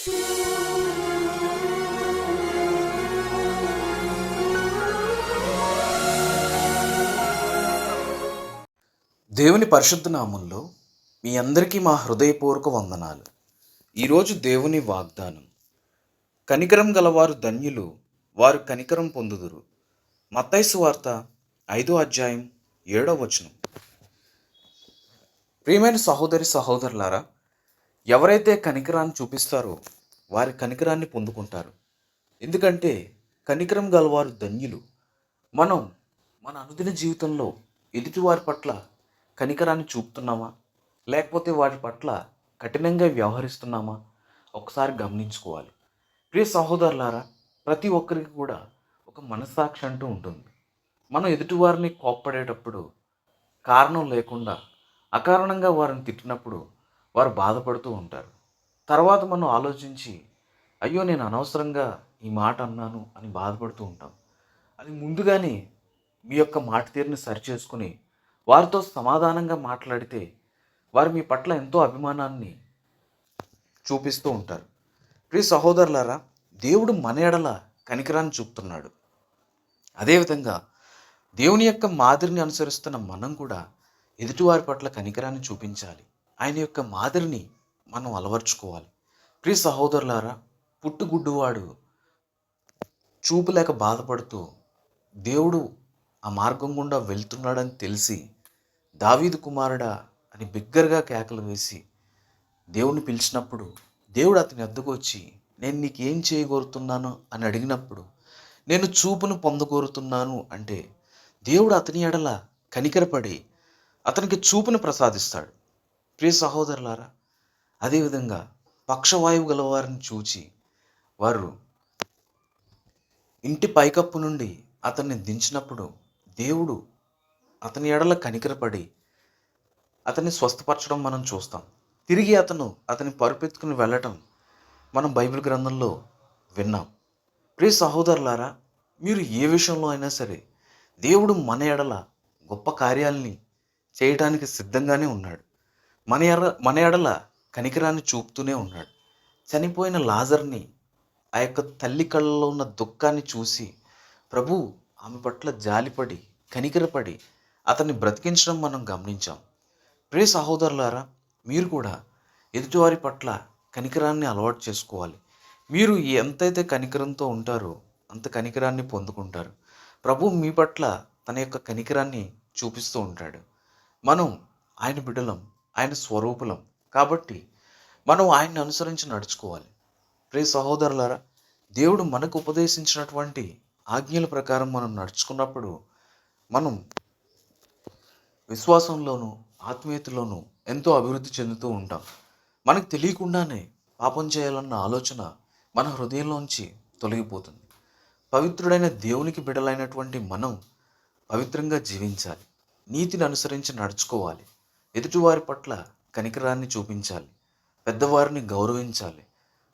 దేవుని పరిశుద్ధ నామంలో మీ అందరికీ మా హృదయపూర్వక వందనాలు. ఈరోజు దేవుని వాగ్దానం. కనికరం గలవారు ధన్యులు వారు కనికరం పొందుదురు. మత్తైసు వార్త ఐదో అధ్యాయం ఏడో వచనం. ప్రియమైన సహోదరి సహోదరులారా ఎవరైతే కనికరాన్ని చూపిస్తారో వారి కనికరాన్ని పొందుకుంటారు. ఎందుకంటే కనికరం గలవారు ధన్యులు. మనం మన అనుదిన జీవితంలో ఎదుటివారి పట్ల కనికరాన్ని చూపుతున్నామా? లేకపోతే వారి పట్ల కఠినంగా వ్యవహరిస్తున్నామా? ఒకసారి గమనించుకోవాలి. ప్రియ సహోదరులారా ప్రతి ఒక్కరికి కూడా ఒక మనస్సాక్షి అంటూ ఉంటుంది. మనం ఎదుటివారిని కోప్పడేటప్పుడు కారణం లేకుండా అకారణంగా వారిని తిట్టినప్పుడు వారు బాధపడుతూ ఉంటారు. తర్వాత మనం ఆలోచించి అయ్యో నేను అనవసరంగా ఈ మాట అన్నాను అని బాధపడుతూ ఉంటాం. అది ముందుగానే మీ యొక్క మాట తీరుని సరిచేసుకుని వారితో సమాధానంగా మాట్లాడితే వారు మీ పట్ల ఎంతో అభిమానాన్ని చూపిస్తూ ఉంటారు. ప్రియ సహోదరులారా దేవుడు మన ఎడల కనికరాన్ని చూపుతున్నాడు. అదేవిధంగా దేవుని యొక్క మాదిరిని అనుసరిస్తున్న మనం కూడా ఎదుటివారి పట్ల కనికరాన్ని చూపించాలి. ఆయన యొక్క మాదిరిని మనం అలవర్చుకోవాలి. ప్రియ సహోదరులారా పుట్టుగుడ్డువాడు చూపు లేక బాధపడుతూ దేవుడు ఆ మార్గం గుండా వెళ్తున్నాడని తెలిసి దావీదు కుమారుడా అని బిగ్గరగా కేకలు వేసి దేవుని పిలిచినప్పుడు దేవుడు అతని అద్దుకొచ్చి వచ్చి నేను నీకేం చేయగోరుతున్నాను? అని అడిగినప్పుడు నేను చూపును పొందగోరుతున్నాను. అంటే దేవుడు అతని ఎడల కనికరపడి అతనికి చూపును ప్రసాదిస్తాడు. ప్రియ సహోదరులారా అదేవిధంగా పక్షవాయువు గలవారిని చూచి వారు ఇంటి పైకప్పు నుండి అతన్ని దించినప్పుడు దేవుడు అతని ఎడల కనికరపడి అతన్ని స్వస్థపరచడం మనం చూస్తాం. తిరిగి అతను అతని పరుపెత్తుకుని వెళ్ళటం మనం బైబిల్ గ్రంథంలో విన్నాం. ప్రియ సహోదరులారా మీరు ఏ విషయంలో అయినా సరే దేవుడు మన ఎడల గొప్ప కార్యాలని చేయడానికి సిద్ధంగానే ఉన్నాడు. మన ఎడ మన ఎడల కనికరాన్ని చూపుతూనే ఉన్నాడు. చనిపోయిన లాజర్ని ఆ యొక్క తల్లి కళ్ళలో ఉన్న దుఃఖాన్ని చూసి ప్రభు ఆమె పట్ల జాలిపడి కనికరపడి అతన్ని బ్రతికించడం మనం గమనించాం. ప్రియ సహోదరులారా మీరు కూడా ఎదుటివారి పట్ల కనికరాన్ని అలవాటు చేసుకోవాలి. మీరు ఎంతైతే కనికరంతో ఉంటారో అంత కనికరాన్ని పొందుకుంటారు. ప్రభు మీ పట్ల తన యొక్క కనికరాన్ని చూపిస్తూ ఉంటాడు. మనం ఆయన బిడ్డలం. ఆయన స్వరూపులం. కాబట్టి మనం ఆయన్ని అనుసరించి నడుచుకోవాలి. ప్రియ సహోదరులారా దేవుడు మనకు ఉపదేశించినటువంటి ఆజ్ఞల ప్రకారం మనం నడుచుకున్నప్పుడు మనం విశ్వాసంలోనూ ఆత్మీయతలోనూ ఎంతో అభివృద్ధి చెందుతూ ఉంటాం. మనకు తెలియకుండానే పాపం చేయాలన్న ఆలోచన మన హృదయంలోంచి తొలగిపోతుంది. పవిత్రుడైన దేవునికి బిడలైనటువంటి మనం పవిత్రంగా జీవించాలి. నీతిని అనుసరించి నడుచుకోవాలి. ఎదుటివారి పట్ల కనికరాన్ని చూపించాలి పెద్దవారిని గౌరవించాలి.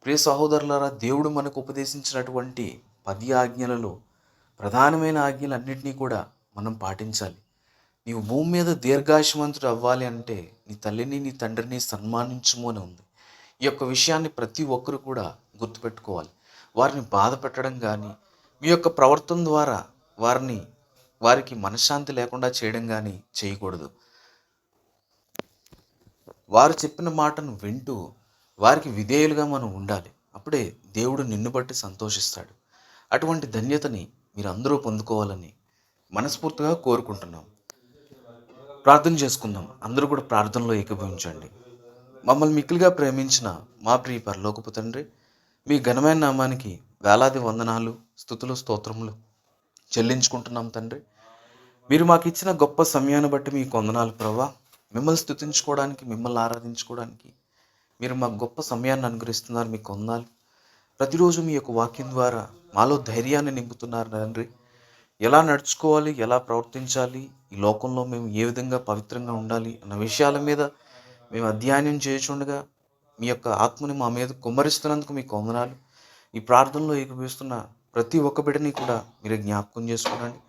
ప్రియ సహోదరులారా దేవుడు మనకు ఉపదేశించినటువంటి పది ఆజ్ఞలలో ప్రధానమైన ఆజ్ఞలన్నింటినీ కూడా మనం పాటించాలి. నీవు భూమి మీద దీర్ఘాయుషమంతుడు అవ్వాలి అంటే నీ తల్లిని నీ తండ్రిని సన్మానించుము అని ఉంది. ఈ యొక్క విషయాన్ని ప్రతి ఒక్కరు కూడా గుర్తుపెట్టుకోవాలి. వారిని బాధ పెట్టడం కానీ మీ యొక్క ప్రవర్తన ద్వారా వారిని వారికి మనశ్శాంతి లేకుండా చేయడం కానీ చేయకూడదు. వారు చెప్పిన మాటను వింటూ వారికి విధేయులుగా మనం ఉండాలి. అప్పుడే దేవుడు నిన్ను బట్టి సంతోషిస్తాడు. అటువంటి ధన్యతని మీరు అందరూ పొందుకోవాలని మనస్ఫూర్తిగా కోరుకుంటున్నాం. ప్రార్థన చేసుకుందాం. అందరూ కూడా ప్రార్థనలో ఏకీభవించండి. మమ్మల్ని మిక్కిలిగా ప్రేమించిన మా ప్రియ పరలోకపు తండ్రి మీ ఘనమైన నామానికి వేలాది వందనాలు స్థుతులు స్తోత్రములు చెల్లించుకుంటున్నాం తండ్రి. మీరు మాకు ఇచ్చిన గొప్ప సమయాన్ని బట్టి మీకు వందనాలు ప్రభా. మిమ్మల్ని స్థుతించుకోవడానికి మిమ్మల్ని ఆరాధించుకోవడానికి మీరు మాకు గొప్ప సమయాన్ని అనుగ్రహిస్తున్నారు మీకు వందనాలు ప్రతిరోజు మీ యొక్క వాక్యం ద్వారా మాలో ధైర్యాన్ని నింపుతున్నారు తండ్రి. ఎలా నడుచుకోవాలి ఎలా ప్రవర్తించాలి ఈ లోకంలో మేము ఏ విధంగా పవిత్రంగా ఉండాలి అన్న విషయాల మీద మేము అధ్యయనం చేయుచుండగా మీ యొక్క ఆత్మని మా మీద కుమ్మరిస్తున్నందుకు మీకు వందనాలు. ఈ ప్రార్థనలో ఏకీపిస్తున్న ప్రతి ఒక్క బిడ్డని కూడా మీరు జ్ఞాపకం చేసుకోనండి.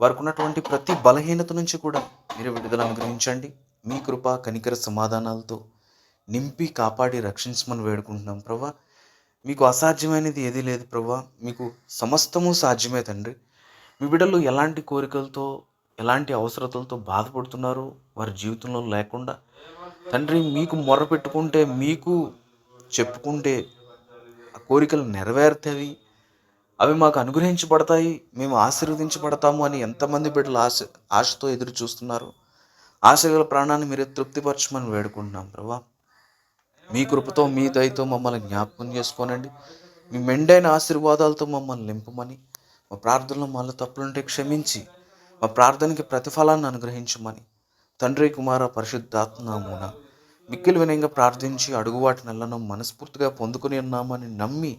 వారికి ఉన్నటువంటి ప్రతి బలహీనత నుంచి కూడా మీరు విడుదల అనుగ్రహించండి. మీ కృప కనికర సమాధానాలతో నింపి కాపాడి రక్షించమని వేడుకుంటున్నాం ప్రభా. మీకు అసాధ్యమైనది ఏదీ లేదు ప్రభా. మీకు సమస్తము సాధ్యమే తండ్రి. మీ బిడ్డలు ఎలాంటి కోరికలతో ఎలాంటి అవసరతలతో బాధపడుతున్నారో వారి జీవితంలో లేకుండా తండ్రి మీకు మొర పెట్టుకుంటే మీకు చెప్పుకుంటే ఆ కోరికలు నెరవేరుతాయి. అవి మాకు అనుగ్రహించబడతాయి మేము ఆశీర్వదించబడతాము అని ఎంతమంది బిడ్డలు ఆశ ఆశతో ఎదురు చూస్తున్నారు. ఆశగల ప్రాణాన్ని మీరే తృప్తిపరచమని వేడుకుంటున్నాం ప్రభా. మీ కృపతో మీ దయతో మమ్మల్ని జ్ఞాపకం చేసుకోనండి. మీ మెండైన ఆశీర్వాదాలతో మమ్మల్ని నింపమని మా ప్రార్థనలో మళ్ళీ తప్పులుంటే క్షమించి మా ప్రార్థనకి ప్రతిఫలాన్ని అనుగ్రహించమని. తండ్రి కుమార పరిశుద్ధాత్మనామున మిక్కిలి వినయంగా ప్రార్థించి అడుగువాటి నెలను మనస్ఫూర్తిగా పొందుకుని ఉన్నామని నమ్మి